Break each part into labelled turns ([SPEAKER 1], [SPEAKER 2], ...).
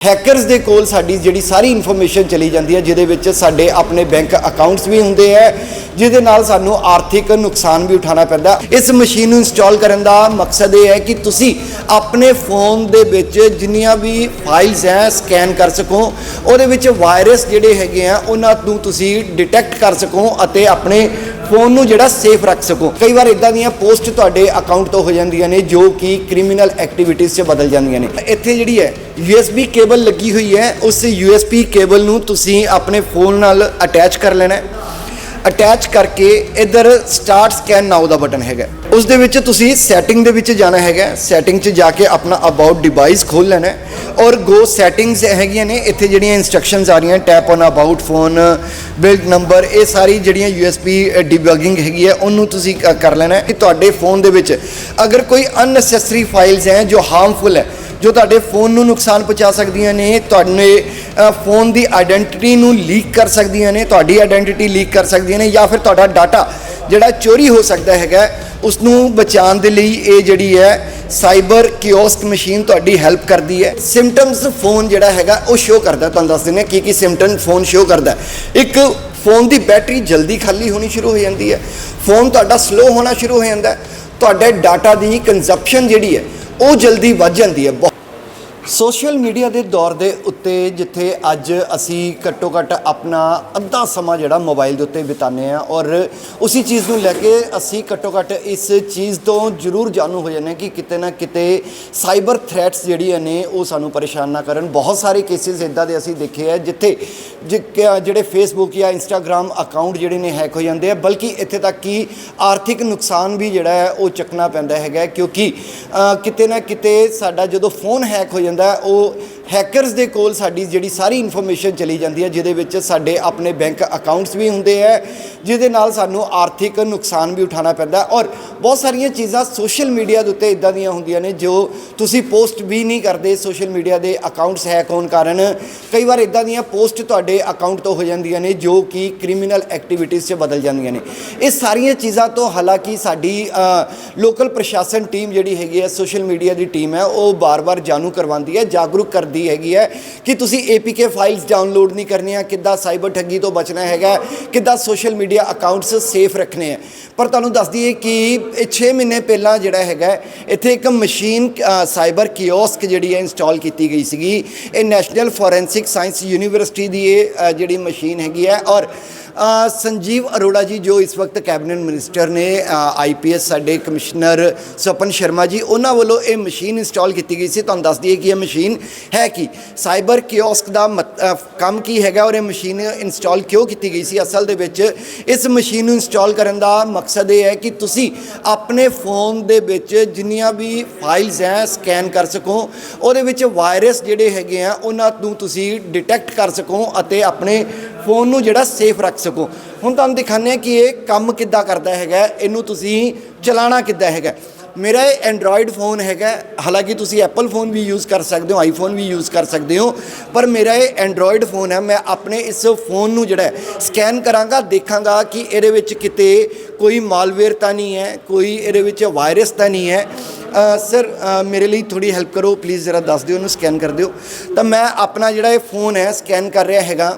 [SPEAKER 1] Hackers ਦੇ ਕੋਲ ਸਾਡੀ ਜਿਹੜੀ ਸਾਰੀ ਇਨਫੋਰਮੇਸ਼ਨ ਚਲੀ ਜਾਂਦੀ ਹੈ, ਜਿਹਦੇ ਵਿੱਚ ਸਾਡੇ ਆਪਣੇ ਬੈਂਕ ਅਕਾਊਂਟਸ ਵੀ ਹੁੰਦੇ ਹੈ, ਜਿਹਦੇ ਨਾਲ ਸਾਨੂੰ ਆਰਥਿਕ ਨੁਕਸਾਨ ਵੀ ਉਠਾਉਣਾ ਪੈਂਦਾ ਇਸ ਮਸ਼ੀਨ ਨੂੰ ਇੰਸਟਾਲ ਕਰਨ ਦਾ ਮਕਸਦ ਇਹ ਹੈ ਕਿ ਤੁਸੀਂ ਆਪਣੇ ਫੋਨ ਦੇ ਵਿੱਚ ਜਿੰਨੀਆਂ ਵੀ ਫਾਈਲਸ ਹੈ, ਸਕੈਨ ਕਰ ਸਕੋ। ਉਹਦੇ ਵਿੱਚ ਵਾਇਰਸ ਜਿਹੜੇ ਹੈਗੇ ਆ, ਉਹਨਾਂ ਨੂੰ ਤੁਸੀਂ ਡਿਟੈਕਟ ਕਰ ਸਕੋ ਅਤੇ ਆਪਣੇ ਫੋਨ ਨੂੰ ਜਿਹੜਾ ਸੇਫ ਰੱਖ ਸਕੋ। ਕਈ ਵਾਰ ਇਦਾਂ ਦੀਆਂ ਪੋਸਟ ਤੁਹਾਡੇ ਅਕਾਊਂਟ ਤੋਂ ਹੋ ਜਾਂਦੀਆਂ ਨੇ, ਜੋ ਕਿ ਕ੍ਰਿਮੀਨਲ ਐਕਟੀਵਿਟੀਜ਼ 'ਚ ਬਦਲ ਜਾਂਦੀਆਂ ਨੇ। ਇੱਥੇ ਜਿਹੜੀ ਹੈ, USB ਕੇਬਲ ਲੱਗੀ ਹੋਈ ਹੈ, ਉਸ USB ਕੇਬਲ ਨੂੰ ਤੁਸੀਂ ਆਪਣੇ ਫੋਨ ਨਾਲ ਅਟੈਚ ਕਰ ਲੈਣਾ ਹੈ। ਅਟੈਚ ਕਰਕੇ ਇਧਰ ਸਟਾਰਟ ਸਕੈਨ ਨਾਓ ਦਾ ਬਟਨ ਹੈਗਾ। ਉਸ ਦੇ ਵਿੱਚ ਤੁਸੀਂ ਸੈਟਿੰਗ ਦੇ ਵਿੱਚ ਜਾਣਾ ਹੈਗਾ। ਸੈਟਿੰਗ 'ਚ ਜਾ ਕੇ ਆਪਣਾ ਅਬਾਊਟ ਡਿਵਾਈਸ ਖੋਲ ਲੈਣਾ ਔਰ ਗੋ ਸੈਟਿੰਗਸ ਹੈਗੀਆਂ ਨੇ, ਇੱਥੇ ਜਿਹੜੀਆਂ ਇਨਸਟਰਕਸ਼ਨਸ ਆ ਰਹੀਆਂ tap on about phone build number ਇਹ ਸਾਰੀ ਜਿਹੜੀਆਂ USB ਡਿਬਗਿੰਗ ਹੈਗੀ ਹੈ, ਉਹਨੂੰ ਤੁਸੀਂ ਕਰ ਲੈਣਾ ਕਿ ਤੁਹਾਡੇ ਫੋਨ ਦੇ ਵਿੱਚ, ਅਗਰ ਕੋਈ ਅਨਨੈਸੈਸਰੀ ਫਾਈਲਸ ਹੈ ਜੋ ਹਾਰਮਫੁਲ ਹੈ, ਜੋ ਤੁਹਾਡੇ ਫੋਨ ਨੂੰ ਨੁਕਸਾਨ ਪਹੁੰਚਾ ਸਕਦੀਆਂ ਨੇ, ਤੁਹਾਡੇ ਫੋਨ ਦੀ ਆਇਡੈਂਟੀਟੀ ਨੂੰ ਲੀਕ ਕਰ ਸਕਦੀਆਂ ਨੇ, ਤੁਹਾਡੀ ਆਇਡੈਂਟੀਟੀ ਲੀਕ ਕਰ ਸਕਦੀਆਂ ਨੇ ਜਾਂ ਫਿਰ ਤੁਹਾਡਾ ਡਾਟਾ ਜਿਹੜਾ ਚੋਰੀ ਹੋ ਸਕਦਾ ਹੈਗਾ ਉਸ ਨੂੰ ਬਚਾਉਣ ਦੇ ਲਈ ਇਹ ਜਿਹੜੀ ਹੈ ਸਾਈਬਰ ਕਿਓਸਕ ਮਸ਼ੀਨ ਤੁਹਾਡੀ ਹੈਲਪ ਕਰਦੀ ਹੈ। ਸਿੰਪਟਮਸ ਫੋਨ ਜਿਹੜਾ ਹੈਗਾ, ਉਹ ਸ਼ੋ ਕਰਦਾ, ਤੁਹਾਨੂੰ ਦੱਸ ਦਿੰਦੇ ਕੀ ਕੀ ਸਿੰਪਟਮ ਫੋਨ ਸ਼ੋ ਕਰਦਾ। ਇੱਕ ਫੋਨ ਦੀ ਬੈਟਰੀ ਜਲਦੀ ਖਾਲੀ ਹੋਣੀ ਸ਼ੁਰੂ ਹੋ ਜਾਂਦੀ ਹੈ। ਫੋਨ ਤੁਹਾਡਾ ਸਲੋ ਹੋਣਾ ਸ਼ੁਰੂ ਹੋ ਜਾਂਦਾ ਤੁਹਾਡੇ ਡਾਟਾ ਦੀ ਕੰਜ਼ੰਪਸ਼ਨ ਜਿਹੜੀ ਹੈ, ਉਹ ਜਲਦੀ ਵੱਧ ਜਾਂਦੀ ਹੈ। ਬਹੁਤ ਸੋਸ਼ਲ ਮੀਡੀਆ ਦੇ ਦੌਰ ਦੇ ਉੱਤੇ ਜਿੱਥੇ ਅੱਜ ਅਸੀਂ ਘੱਟੋ ਘੱਟ ਆਪਣਾ ਅੱਧਾ ਸਮਾਂ ਜਿਹੜਾ ਮੋਬਾਈਲ ਦੇ ਉੱਤੇ ਬਿਤਾਉਂਦੇ ਆ ਔਰ ਉਸੇ ਚੀਜ਼ ਨੂੰ ਲੈ ਕੇ ਅਸੀਂ ਘੱਟੋ ਘੱਟ ਇਸ ਚੀਜ਼ ਤੋਂ ਜ਼ਰੂਰ ਜਾਣੂ ਹੋ ਜਾਂਦੇ ਹਾਂ ਕਿ ਕਿਤੇ ਨਾ ਕਿਤੇ ਸਾਈਬਰ ਥ੍ਰੈਟਸ ਜਿਹੜੀਆਂ ਨੇ ਉਹ ਸਾਨੂੰ ਪਰੇਸ਼ਾਨ ਨਾ ਕਰਨ। ਬਹੁਤ ਸਾਰੇ ਕੇਸਿਸ ਇਦਾਂ ਦੇ ਅਸੀਂ ਦੇਖੇ ਆ ਜਿੱਥੇ ਜਿਹੜੇ ਫੇਸਬੁੱਕ ਜਾਂ ਇੰਸਟਾਗ੍ਰam ਅਕਾਊਂਟ ਜਿਹੜੇ ਨੇ ਹੈਕ ਹੋ ਜਾਂਦੇ ਆ, ਬਲਕਿ ਇੱਥੇ ਤੱਕ ਕਿ ਆਰਥਿਕ ਨੁਕਸਾਨ ਵੀ ਜਿਹੜਾ ਹੈ ਉਹ ਚੱਕਣਾ ਪੈਂਦਾ ਹੈਗਾ ਕਿਉਂਕਿ ਕਿਤੇ ਨਾ ਕਿਤੇ ਸਾਡਾ ਜਦੋਂ ਫੋਨ ਹੈਕ ਹੋ ਜਾਂਦਾ ਹੈ, ਉਹ ਹੈਕਰਸ ਦੇ ਕੋਲ ਸਾਡੀ ਜਿਹੜੀ ਸਾਰੀ ਇਨਫੋਰਮੇਸ਼ਨ ਚਲੀ ਜਾਂਦੀ ਹੈ, ਜਿਹਦੇ ਵਿੱਚ ਸਾਡੇ ਆਪਣੇ ਬੈਂਕ ਅਕਾਊਂਟਸ ਵੀ ਹੁੰਦੇ ਹੈ, ਜਿਹਦੇ ਨਾਲ ਸਾਨੂੰ ਆਰਥਿਕ ਨੁਕਸਾਨ ਵੀ ਉਠਾਉਣਾ ਪੈਂਦਾ ਔਰ ਬਹੁਤ ਸਾਰੀਆਂ ਚੀਜ਼ਾਂ ਸੋਸ਼ਲ ਮੀਡੀਆ ਦੇ ਉੱਤੇ ਇਦਾਂ ਦੀਆਂ ਹੁੰਦੀਆਂ ਨੇ ਜੋ ਤੁਸੀਂ ਪੋਸਟ ਵੀ ਨਹੀਂ ਕਰਦੇ, ਸੋਸ਼ਲ ਮੀਡੀਆ ਦੇ ਅਕਾਊਂਟਸ ਹੈਕ ਹੋਣ ਕਾਰਨ। ਕਈ ਵਾਰ ਇਦਾਂ ਦੀਆਂ ਪੋਸਟ ਤੁਹਾਡੇ ਅਕਾਊਂਟ ਤੋਂ ਹੋ ਜਾਂਦੀਆਂ ਨੇ, ਜੋ ਕਿ ਕ੍ਰਿਮੀਨਲ ਐਕਟੀਵਿਟੀਜ਼ 'ਚ ਬਦਲ ਜਾਂਦੀਆਂ ਨੇ। ਇਹ ਸਾਰੀਆਂ ਚੀਜ਼ਾਂ ਤੋਂ ਹਾਲਾਂਕਿ ਸਾਡੀ ਲੋਕਲ ਪ੍ਰਸ਼ਾਸਨ ਟੀਮ ਜਿਹੜੀ ਹੈਗੀ ਹੈ, ਸੋਸ਼ਲ ਮੀਡੀਆ ਦੀ ਟੀਮ ਹੈ, ਉਹ ਬਾਰ-ਬਾਰ ਜਾਣੂ ਕਰਵਾਉਂਦੀ ਹੈ, ਜਾਗਰੂਕ ਕਰਦੀ ਹੈਗੀ ਹੈ ਕਿ ਤੁਸੀਂ APK ਫਾਈਲਸ ਡਾਊਨਲੋਡ ਨਹੀਂ ਕਰਨੀਆਂ, ਕਿੱਦਾਂ ਸਾਈਬਰ ਠੱਗੀ ਤੋਂ ਬਚਣਾ ਹੈਗਾ, ਕਿੱਦਾਂ ਸੋਸ਼ਲ ਮੀਡੀਆ ਅਕਾਊਂਟਸ ਸੇਫ ਰੱਖਣੇ ਹੈ। ਪਰ ਤੁਹਾਨੂੰ ਦੱਸ ਦਈਏ ਕਿ ਇਹ 6 ਮਹੀਨੇ ਪਹਿਲਾਂ ਜਿਹੜਾ ਹੈਗਾ, ਇੱਥੇ ਇੱਕ ਮਸ਼ੀਨ ਸਾਈਬਰ ਕਿਓਸਕ ਜਿਹੜੀ ਹੈ ਇੰਸਟਾਲ ਕੀਤੀ ਗਈ ਸੀਗੀ। ਇਹ ਨੈਸ਼ਨਲ ਫੋਰੈਂਸਿਕ ਸਾਇੰਸ ਯੂਨੀਵਰਸਿਟੀ ਦੀ ਇਹ ਜਿਹੜੀ ਮਸ਼ੀਨ ਹੈਗੀ ਹੈ ਔਰ ਸੰਜੀਵ ਅਰੋੜਾ ਜੀ ਜੋ ਇਸ ਵਕਤ ਕੈਬਨਿਟ ਮਿਨਿਸਟਰ ਨੇ ਆਈਪੀਐਸ ਸਾਡੇ ਕਮਿਸ਼ਨਰ ਸਪਨ ਸ਼ਰਮਾ ਜੀ, ਉਹਨਾਂ ਵੱਲੋਂ ਇਹ ਮਸ਼ੀਨ ਇੰਸਟਾਲ ਕੀਤੀ ਗਈ ਸੀ। ਤੁਹਾਨੂੰ ਦੱਸ ਦਈਏ ਕਿ ਇਹ ਮਸ਼ੀਨ ਹੈ ਕੀ? ਸਾਈਬਰ ਕਿਓਸਕ ਦਾ ਮਤ- ਕੰਮ ਕੀ ਹੈਗਾ ਔਰ ਇਹ ਮਸ਼ੀਨ ਇੰਸਟਾਲ ਕਿਉਂ ਕੀਤੀ ਗਈ ਸੀ? ਅਸਲ ਦੇ ਵਿੱਚ ਇਸ ਮਸ਼ੀਨ ਨੂੰ ਇੰਸਟਾਲ ਕਰਨ ਦਾ ਮਕਸਦ ਇਹ ਹੈ ਕਿ ਤੁਸੀਂ ਆਪਣੇ ਫੋਨ ਦੇ ਵਿੱਚ ਜਿੰਨੀਆਂ ਵੀ ਫਾਈਲਸ ਹੈ, ਸਕੈਨ ਕਰ ਸਕੋ। ਉਹਦੇ ਵਿੱਚ ਵਾਇਰਸ ਜਿਹੜੇ ਹੈਗੇ ਆ, ਉਹਨਾਂ ਨੂੰ ਤੁਸੀਂ ਡਿਟੈਕਟ ਕਰ ਸਕੋ ਅਤੇ ਆਪਣੇ ਫੋਨ ਨੂੰ ਜਿਹੜਾ ਸੇਫ ਰੱਖ ਸਕੋ। ਹੁਣ ਤੁਹਾਨੂੰ ਦਿਖਾਉਂਦੇ ਆ ਕਿ ਇਹ ਕੰਮ ਕਿੱਦਾਂ ਕਰਦਾ ਹੈਗਾ, ਇਹਨੂੰ ਤੁਸੀਂ ਚਲਾਉਣਾ ਕਿੱਦਾਂ ਹੈਗਾ। ਮੇਰਾ ਇਹ ਐਂਡਰੋਇਡ ਫੋਨ ਹੈਗਾ, ਹਾਲਾਂਕਿ ਤੁਸੀਂ ਐਪਲ ਫੋਨ ਵੀ ਯੂਜ਼ ਕਰ ਸਕਦੇ ਹੋ ਆਈਫੋਨ ਵੀ ਯੂਜ਼ ਕਰ ਸਕਦੇ ਹੋ, ਪਰ ਮੇਰਾ ਇਹ ਐਂਡਰੋਇਡ ਫੋਨ ਹੈ, ਮੈਂ ਆਪਣੇ ਇਸ ਫੋਨ ਨੂੰ ਜਿਹੜਾ ਸਕੈਨ ਕਰਾਂਗਾ, ਦੇਖਾਂਗਾ ਕਿ ਇਹਦੇ ਵਿੱਚ ਕਿਤੇ ਕੋਈ ਮਾਲਵੇਅਰ ਤਾਂ ਨਹੀਂ ਹੈ, ਕੋਈ ਇਹਦੇ ਵਿੱਚ ਵਾਇਰਸ ਤਾਂ ਨਹੀਂ ਹੈ। ਸਰ ਮੇਰੇ ਲਈ ਥੋੜੀ ਹੈਲਪ ਕਰੋ ਪਲੀਜ਼ ਜ਼ਰਾ ਦੱਸ ਦਿਓ, ਇਹਨੂੰ ਸਕੈਨ ਕਰ ਦਿਓ। ਤਾਂ ਮੈਂ ਆਪਣਾ ਜਿਹੜਾ ਇਹ ਫੋਨ ਹੈ ਸਕੈਨ ਕਰ ਰਿਹਾ ਹੈਗਾ।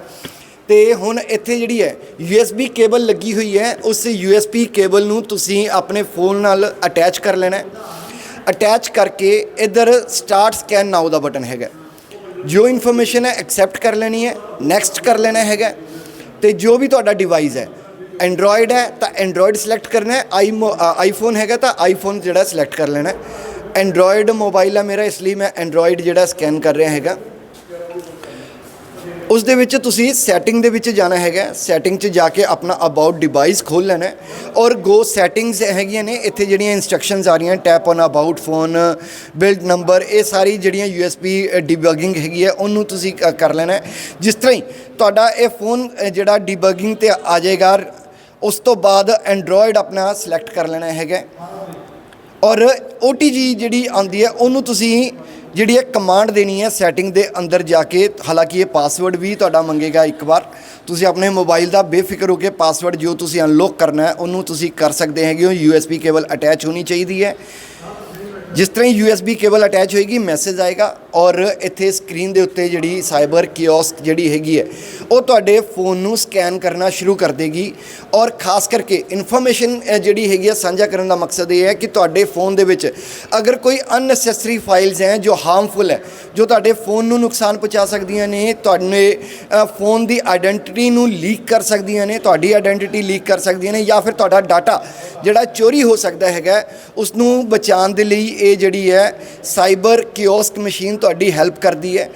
[SPEAKER 1] ਤੇ ਹੁਣ ਇੱਥੇ ਜਿਹੜੀ ਹੈ USB ਕੇਬਲ ਲੱਗੀ ਹੋਈ ਹੈ, ਉਸ USB ਕੇਬਲ ਨੂੰ ਤੁਸੀਂ ਆਪਣੇ ਫੋਨ ਨਾਲ ਅਟੈਚ ਕਰ ਲੈਣਾ ਹੈ। ਅਟੈਚ ਕਰਕੇ ਇਧਰ ਸਟਾਰਟ ਸਕੈਨ ਨਾਓ ਦਾ ਬਟਨ ਹੈਗਾ ਜੋ ਇਨਫੋਰਮੇਸ਼ਨ ਹੈ ਐਕਸੈਪਟ ਕਰ ਲੈਣੀ ਹੈ ਨੈਕਸਟ ਕਰ ਲੈਣਾ ਹੈਗਾ ਤੇ ਜੋ ਵੀ ਤੁਹਾਡਾ ਡਿਵਾਈਸ ਹੈ ਐਂਡਰੋਇਡ ਹੈ, ਤਾਂ ਐਂਡਰੋਇਡ ਸਿਲੈਕਟ ਕਰਨਾ ਹੈ। ਆਈ ਆਈਫੋਨ ਹੈਗਾ ਤਾਂ ਆਈਫੋਨ ਜਿਹੜਾ ਸਿਲੈਕਟ ਕਰ ਲੈਣਾ ਹੈ। ਐਂਡਰੋਇਡ ਮੋਬਾਈਲ ਆ ਮੇਰਾ, ਇਸ ਲਈ ਮੈਂ ਐਂਡਰੋਇਡ ਜਿਹੜਾ ਸਕੈਨ ਕਰ ਰਿਹਾ ਹੈਗਾ। ਉਸ ਦੇ ਵਿੱਚ ਤੁਸੀਂ ਸੈਟਿੰਗ ਦੇ ਵਿੱਚ ਜਾਣਾ ਹੈਗਾ। ਸੈਟਿੰਗ 'ਚ ਜਾ ਕੇ ਆਪਣਾ ਅਬਾਊਟ ਡਿਵਾਈਸ ਖੋਲ ਲੈਣਾ ਔਰ ਗੋ ਸੈਟਿੰਗਸ ਹੈਗੀਆਂ ਨੇ, ਇੱਥੇ ਜਿਹੜੀਆਂ ਇਨਸਟਰਕਸ਼ਨਸ ਆ ਰਹੀਆਂ tap on about phone build number ਇਹ ਸਾਰੀ ਜਿਹੜੀਆਂ USB ਡਿਬਗਿੰਗ ਹੈਗੀ ਹੈ, ਉਹਨੂੰ ਤੁਸੀਂ ਕਰ ਲੈਣਾ ਜਿਸ ਤਰ੍ਹਾਂ ਹੀ ਤੁਹਾਡਾ ਇਹ ਫੋਨ ਜਿਹੜਾ ਡਿਬਗਿੰਗ ਤੇ ਆ ਜਾਏਗਾ, ਉਸ ਤੋਂ ਬਾਅਦ ਐਂਡਰੋਇਡ ਆਪਣਾ ਸਿਲੈਕਟ ਕਰ ਲੈਣਾ ਹੈਗਾ। ਔਰ OTG ਜਿਹੜੀ ਆਉਂਦੀ ਹੈ, ਉਹਨੂੰ ਤੁਸੀਂ ਜਿਹੜੀ ਹੈ ਕਮਾਂਡ ਦੇਣੀ ਹੈ ਸੈਟਿੰਗ ਦੇ ਅੰਦਰ ਜਾ ਕੇ, ਹਾਲਾਂਕਿ ਇਹ ਪਾਸਵਰਡ ਵੀ ਤੁਹਾਡਾ ਮੰਗੇਗਾ ਇੱਕ ਵਾਰ। ਤੁਸੀਂ ਆਪਣੇ ਮੋਬਾਈਲ ਦਾ ਬੇਫਿਕਰ ਹੋ ਕੇ ਪਾਸਵਰਡ ਜੋ ਤੁਸੀਂ ਅਨਲੌਕ ਕਰਨਾ ਹੈ, ਉਹਨੂੰ ਤੁਸੀਂ ਕਰ ਸਕਦੇ ਹੈਗੇ ਹੋ। USB ਕੇਬਲ ਅਟੈਚ ਹੋਣੀ ਚਾਹੀਦੀ ਹੈ। ਜਿਸ ਤਰ੍ਹਾਂ ਹੀ USB ਕੇਬਲ ਅਟੈਚ ਹੋਏਗੀ ਮੈਸੇਜ ਆਏਗਾ। ਔਰ ਇੱਥੇ ਸਕਰੀਨ ਦੇ ਉੱਤੇ ਜਿਹੜੀ ਸਾਈਬਰ ਕਿਓਸਕ ਜਿਹੜੀ ਹੈਗੀ ਹੈ, ਉਹ ਤੁਹਾਡੇ ਫੋਨ ਨੂੰ ਸਕੈਨ ਕਰਨਾ ਸ਼ੁਰੂ ਕਰ ਦੇਗੀ ਔਰ ਖਾਸ ਕਰਕੇ ਇਨਫੋਰਮੇਸ਼ਨ ਜਿਹੜੀ ਹੈਗੀ ਹੈ, ਸਾਂਝਾ ਕਰਨ ਦਾ ਮਕਸਦ ਇਹ ਹੈ ਕਿ ਤੁਹਾਡੇ ਫੋਨ ਦੇ ਵਿੱਚ ਅਗਰ ਕੋਈ ਅਨਨੈਸੈਸਰੀ ਫਾਈਲਸ ਹੈ ਜੋ ਹਾਰਮਫੁਲ ਹੈ, ਜੋ ਤੁਹਾਡੇ ਫੋਨ ਨੂੰ ਨੁਕਸਾਨ ਪਹੁੰਚਾ ਸਕਦੀਆਂ ਨੇ, ਤੁਹਾਡੇ ਫੋਨ ਦੀ ਆਇਡੈਂਟੀਟੀ ਨੂੰ ਲੀਕ ਕਰ ਸਕਦੀਆਂ ਨੇ, ਤੁਹਾਡੀ ਆਇਡੈਂਟੀਟੀ ਲੀਕ ਕਰ ਸਕਦੀਆਂ ਨੇ ਜਾਂ ਫਿਰ ਤੁਹਾਡਾ ਡਾਟਾ ਜਿਹੜਾ ਚੋਰੀ ਹੋ ਸਕਦਾ ਹੈਗਾ ਉਸ ਨੂੰ ਬਚਾਉਣ ਦੇ ਲਈ ਇਹ ਜਿਹੜੀ ਹੈ ਸਾਈਬਰ ਕਿਓਸਕ ਮਸ਼ੀਨ ਤੁਹਾਡੀ ਹੈਲਪ ਕਰਦੀ ਹੈ।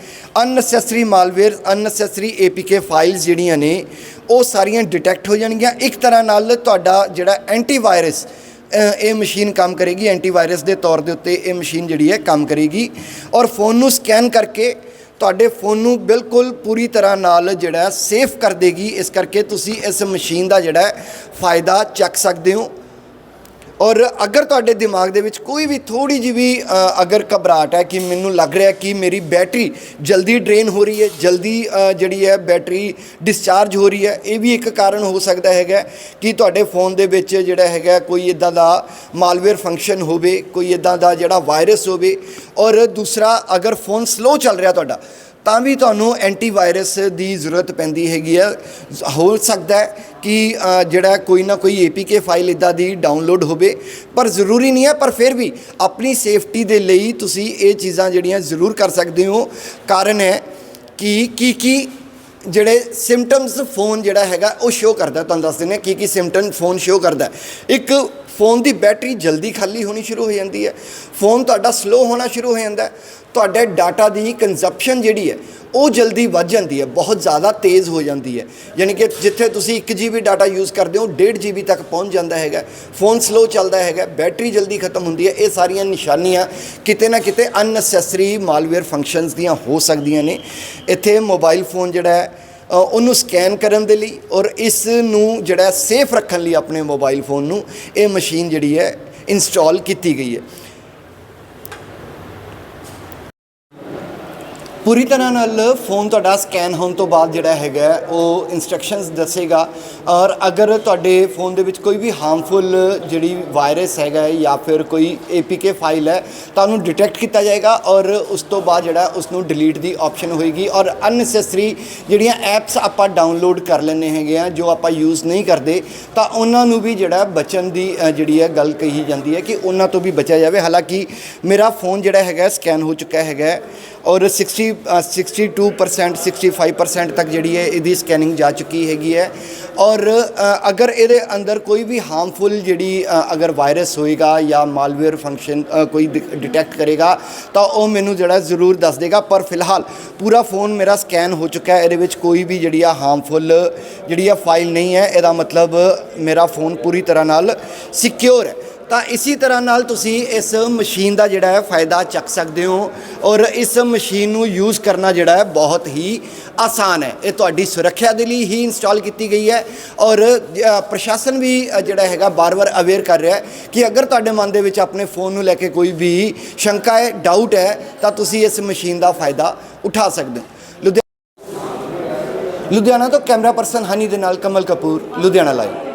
[SPEAKER 1] Unnecessary malware unnecessary APK files ਜਿਹੜੀਆਂ ਨੇ, ਉਹ ਸਾਰੀਆਂ ਡਿਟੈਕਟ ਹੋ ਜਾਣਗੀਆਂ। ਇੱਕ ਤਰ੍ਹਾਂ ਨਾਲ ਤੁਹਾਡਾ ਜਿਹੜਾ ਐਂਟੀਵਾਇਰਸ ਇਹ ਮਸ਼ੀਨ ਕੰਮ ਕਰੇਗੀ। ਐਂਟੀਵਾਇਰਸ ਦੇ ਤੌਰ ਦੇ ਉੱਤੇ ਇਹ ਮਸ਼ੀਨ ਜਿਹੜੀ ਹੈ ਕੰਮ ਕਰੇਗੀ। ਔਰ ਫੋਨ ਨੂੰ ਸਕੈਨ ਕਰਕੇ ਤੁਹਾਡੇ ਫੋਨ ਨੂੰ ਬਿਲਕੁਲ ਪੂਰੀ ਤਰ੍ਹਾਂ ਨਾਲ ਜਿਹੜਾ ਸੇਫ ਕਰ ਦੇਗੀ। ਇਸ ਕਰਕੇ ਤੁਸੀਂ ਇਸ ਮਸ਼ੀਨ ਦਾ ਜਿਹੜਾ ਫਾਇਦਾ ਚੱਕ ਸਕਦੇ ਹੋ। ਔਰ ਅਗਰ ਤੁਹਾਡੇ ਦਿਮਾਗ ਦੇ ਵਿੱਚ ਕੋਈ ਵੀ ਥੋੜੀ ਜਿਹੀ ਵੀ ਅਗਰ ਘਬਰਾਹਟ ਹੈ ਕਿ ਮੈਨੂੰ ਲੱਗ ਰਿਹਾ ਕਿ ਮੇਰੀ ਬੈਟਰੀ ਜਲਦੀ ਡਰੇਨ ਹੋ ਰਹੀ ਹੈ, ਜਲਦੀ ਜਿਹੜੀ ਹੈ ਬੈਟਰੀ ਡਿਸਚਾਰਜ ਹੋ ਰਹੀ ਹੈ, ਇਹ ਵੀ ਇੱਕ ਕਾਰਨ ਹੋ ਸਕਦਾ ਹੈਗਾ ਕਿ ਤੁਹਾਡੇ ਫੋਨ ਦੇ ਵਿੱਚ ਜਿਹੜਾ ਹੈਗਾ ਕੋਈ ਇਦਾਂ ਦਾ ਮਾਲਵੇਅਰ ਫੰਕਸ਼ਨ ਹੋਵੇ, ਕੋਈ ਇਦਾਂ ਦਾ ਜਿਹੜਾ ਵਾਇਰਸ ਹੋਵੇ ਔਰ ਦੂਸਰਾ ਅਗਰ ਫੋਨ ਸਲੋ ਚੱਲ ਰਿਹਾ ਤੁਹਾਡਾ ਤਾਂ ਵੀ ਤੁਹਾਨੂੰ ਐਂਟੀਵਾਇਰਸ ਦੀ ਜ਼ਰੂਰਤ ਪੈਂਦੀ ਹੈਗੀ ਹੈ ਹੋ ਸਕਦਾ ਹੈ ਕਿ ਜਿਹੜਾ ਕੋਈ ਨਾ ਕੋਈ ਏਪੀਕੇ ਫਾਈਲ ਇਦਾਂ ਦੀ ਡਾਊਨਲੋਡ ਹੋਵੇ, ਪਰ ਜ਼ਰੂਰੀ ਨਹੀਂ ਹੈ, ਪਰ ਫਿਰ ਵੀ ਆਪਣੀ ਸੇਫਟੀ ਦੇ ਲਈ ਤੁਸੀਂ ਇਹ ਚੀਜ਼ਾਂ ਜਿਹੜੀਆਂ ਜ਼ਰੂਰ ਕਰ ਸਕਦੇ ਹੋ। ਕਾਰਨ ਹੈ ਕਿ, ਕੀ ਕੀ ਜਿਹੜੇ ਸਿੰਪਟਮਸ ਫੋਨ ਜਿਹੜਾ ਹੈਗਾ, ਉਹ ਸ਼ੋ ਕਰਦਾ, ਤੁਹਾਨੂੰ ਦੱਸ ਦਿੰਦੇ ਕੀ ਕੀ ਸਿੰਪਟਮ ਫੋਨ ਸ਼ੋ ਕਰਦਾ। ਇੱਕ ਫੋਨ ਦੀ ਬੈਟਰੀ ਜਲਦੀ ਖਾਲੀ ਹੋਣੀ ਸ਼ੁਰੂ ਹੋ ਜਾਂਦੀ ਹੈ। ਫੋਨ ਤੁਹਾਡਾ ਸਲੋ ਹੋਣਾ ਸ਼ੁਰੂ ਹੋ ਜਾਂਦਾ ਤੁਹਾਡੇ ਡਾਟਾ ਦੀ ਕੰਜ਼ੰਪਸ਼ਨ ਜਿਹੜੀ ਹੈ, ਉਹ ਜਲਦੀ ਵੱਧ ਜਾਂਦੀ ਹੈ। ਬਹੁਤ ਜ਼ਿਆਦਾ ਤੇਜ਼ ਹੋ ਜਾਂਦੀ ਹੈ। ਯਾਨੀ ਕਿ ਜਿੱਥੇ ਤੁਸੀਂ 1 GB ਡਾਟਾ ਯੂਜ਼ ਕਰਦੇ ਹੋ 1.5 GB ਤੱਕ ਪਹੁੰਚ ਜਾਂਦਾ ਹੈਗਾ ਫੋਨ ਸਲੋ ਚੱਲਦਾ ਹੈਗਾ ਬੈਟਰੀ ਜਲਦੀ ਖਤਮ ਹੁੰਦੀ ਹੈ। ਇਹ ਸਾਰੀਆਂ ਨਿਸ਼ਾਨੀਆਂ ਕਿਤੇ ਨਾ ਕਿਤੇ ਅਨਨੈਸੈਸਰੀ ਮਾਲਵੇਅਰ ਫੰਕਸ਼ਨਸ ਦੀਆਂ ਹੋ ਸਕਦੀਆਂ ਨੇ। ਇੱਥੇ ਮੋਬਾਈਲ ਫੋਨ ਜਿਹੜਾ ਹੈ ਉਹਨੂੰ ਸਕੈਨ ਕਰਨ ਦੇ ਲਈ ਔਰ ਇਸ ਨੂੰ ਜਿਹੜਾ ਸੇਫ ਰੱਖਣ ਲਈ ਆਪਣੇ ਮੋਬਾਈਲ ਫੋਨ ਨੂੰ ਇਹ ਮਸ਼ੀਨ ਜਿਹੜੀ ਹੈ ਇੰਸਟਾਲ ਕੀਤੀ ਗਈ ਹੈ। ਪੂਰੀ ਤਰ੍ਹਾਂ ਨਾਲ ਫੋਨ ਤੁਹਾਡਾ ਸਕੈਨ ਹੋਣ ਤੋਂ ਬਾਅਦ ਜਿਹੜਾ ਹੈਗਾ ਉਹ ਇਨਸਟਰਕਸ਼ਨਸ ਦੱਸੇਗਾ। ਔਰ ਅਗਰ ਤੁਹਾਡੇ ਫੋਨ ਦੇ ਵਿੱਚ ਕੋਈ ਵੀ ਹਾਰਮਫੁਲ ਜਿਹੜੀ ਵਾਇਰਸ ਹੈਗਾ ਜਾਂ ਫਿਰ ਕੋਈ APK ਫਾਈਲ ਹੈ, ਤਾਂ ਉਹਨੂੰ ਡਿਟੈਕਟ ਕੀਤਾ ਜਾਏਗਾ ਔਰ ਉਸ ਤੋਂ ਬਾਅਦ ਜਿਹੜਾ ਉਸ ਨੂੰ ਡਿਲੀਟ ਦੀ ਆਪਸ਼ਨ ਹੋਏਗੀ। ਔਰ ਅਨਨੈਸੈਸਰੀ ਜਿਹੜੀਆਂ ਐਪਸ ਆਪਾਂ ਡਾਊਨਲੋਡ ਕਰ ਲੈਂਦੇ ਹੈਗੇ ਆ, ਜੋ ਆਪਾਂ ਯੂਜ਼ ਨਹੀਂ ਕਰਦੇ, ਤਾਂ ਉਹਨਾਂ ਨੂੰ ਵੀ ਜਿਹੜਾ ਬਚਣ ਦੀ ਜਿਹੜੀ ਹੈ ਗੱਲ ਕਹੀ ਜਾਂਦੀ ਹੈ ਕਿ ਉਹਨਾਂ ਤੋਂ ਵੀ ਬਚਿਆ ਜਾਵੇ। ਹਾਲਾਂਕਿ ਮੇਰਾ ਫੋਨ ਜਿਹੜਾ ਹੈਗਾ, ਸਕੈਨ ਹੋ ਚੁੱਕਾ ਹੈਗਾ ਔਰ 60 62% 65% ਤੱਕ ਜਿਹੜੀ ਹੈ ਇਹਦੀ ਸਕੈਨਿੰਗ ਜਾ ਚੁੱਕੀ ਹੈਗੀ ਹੈ। ਔਰ ਅਗਰ ਇਹਦੇ ਅੰਦਰ ਕੋਈ ਵੀ ਹਾਰਮਫੁਲ ਜਿਹੜੀ ਅਗਰ ਵਾਇਰਸ ਹੋਏਗਾ ਜਾਂ ਮਾਲਵੇਅਰ ਫੰਕਸ਼ਨ ਕੋਈ ਡਿਟੈਕਟ ਕਰੇਗਾ, ਤਾਂ ਉਹ ਮੈਨੂੰ ਜਿਹੜਾ ਜ਼ਰੂਰ ਦੱਸ ਦੇਗਾ। ਪਰ ਫਿਲਹਾਲ ਪੂਰਾ ਫੋਨ ਮੇਰਾ ਸਕੈਨ ਹੋ ਚੁੱਕਾ ਹੈ। ਇਹਦੇ ਵਿੱਚ ਕੋਈ ਵੀ ਜਿਹੜੀ ਆ ਹਾਰਮਫੁਲ ਜਿਹੜੀ ਆ ਫਾਈਲ ਨਹੀਂ ਹੈ। ਇਹਦਾ ਮਤਲਬ ਮੇਰਾ ਫੋਨ ਪੂਰੀ ਤਰ੍ਹਾਂ ਨਾਲ ਸਿਕਿਉਰ ਹੈ। ਤਾਂ ਇਸੇ ਤਰ੍ਹਾਂ ਨਾਲ ਤੁਸੀਂ ਇਸ ਮਸ਼ੀਨ ਦਾ ਜਿਹੜਾ ਹੈ ਫਾਇਦਾ ਚੱਕ ਸਕਦੇ ਹੋ ਔਰ ਇਸ ਮਸ਼ੀਨ ਨੂੰ ਯੂਜ਼ ਕਰਨਾ ਜਿਹੜਾ ਹੈ ਬਹੁਤ ਹੀ ਆਸਾਨ ਹੈ। ਇਹ ਤੁਹਾਡੀ ਸੁਰੱਖਿਆ ਦੇ ਲਈ ਹੀ ਇੰਸਟਾਲ ਕੀਤੀ ਗਈ ਹੈ ਔਰ ਪ੍ਰਸ਼ਾਸਨ ਵੀ ਜਿਹੜਾ ਹੈਗਾ ਬਾਰ-ਬਾਰ ਅਵੇਅਰ ਕਰ ਰਿਹਾ ਹੈ ਕਿ ਅਗਰ ਤੁਹਾਡੇ ਮਨ ਦੇ ਵਿੱਚ ਆਪਣੇ ਫੋਨ ਨੂੰ ਲੈ ਕੇ ਕੋਈ ਵੀ ਸ਼ੰਕਾ ਹੈ ਡਾਊਟ ਹੈ, ਤਾਂ ਤੁਸੀਂ ਇਸ ਮਸ਼ੀਨ ਦਾ ਫਾਇਦਾ ਉਠਾ ਸਕਦੇ ਹੋ। ਲੁਧਿਆਣਾ ਲੁਧਿਆਣਾ ਤੋਂ ਕੈਮਰਾ ਪਰਸਨ ਹਨੀ ਦੇ ਨਾਲ ਕਮਲ ਕਪੂਰ, ਲੁਧਿਆਣਾ ਲਾਈਵ